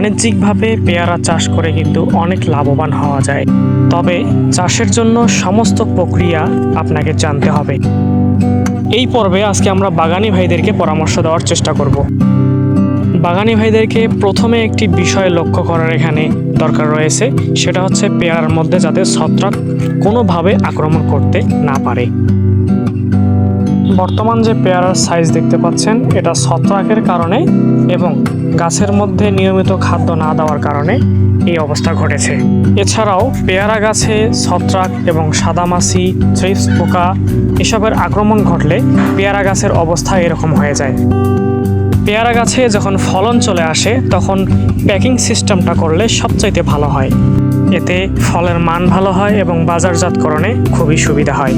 বাণিজ্যিকভাবে পেয়ারা চাষ করে কিন্তু অনেক লাভবান হওয়া যায়। তবে চাষের জন্য সমস্ত প্রক্রিয়া আপনাকে জানতে হবে। এই পর্বে আজকে আমরা বাগানি ভাইদেরকে পরামর্শ দেওয়ার চেষ্টা করব। বাগানি ভাইদেরকে প্রথমে একটি বিষয় লক্ষ্য করার এখানে দরকার রয়েছে। সেটা হচ্ছে পেয়ারার মধ্যে যাতে ছত্রাক কোনোভাবে আক্রমণ করতে না পারে। বর্তমান যে পেয়ারার সাইজ দেখতে পাচ্ছেন, এটা ছত্রাকের কারণে এবং গাছের মধ্যে নিয়মিত খাদ্য না দেওয়ার কারণে এই অবস্থা ঘটেছে। এছাড়াও পেয়ারা গাছে ছত্রাক এবং সাদামাছি থ্রিপস পোকা এসবের আক্রমণ ঘটলে পেয়ারা গাছের অবস্থা এরকম হয়ে যায়। পেয়ারা গাছে যখন ফলন চলে আসে, তখন প্যাকিং সিস্টেমটা করলে সবচাইতে ভালো হয়। এতে ফলের মান ভালো হয় এবং বাজারজাতকরণে খুবই সুবিধা হয়।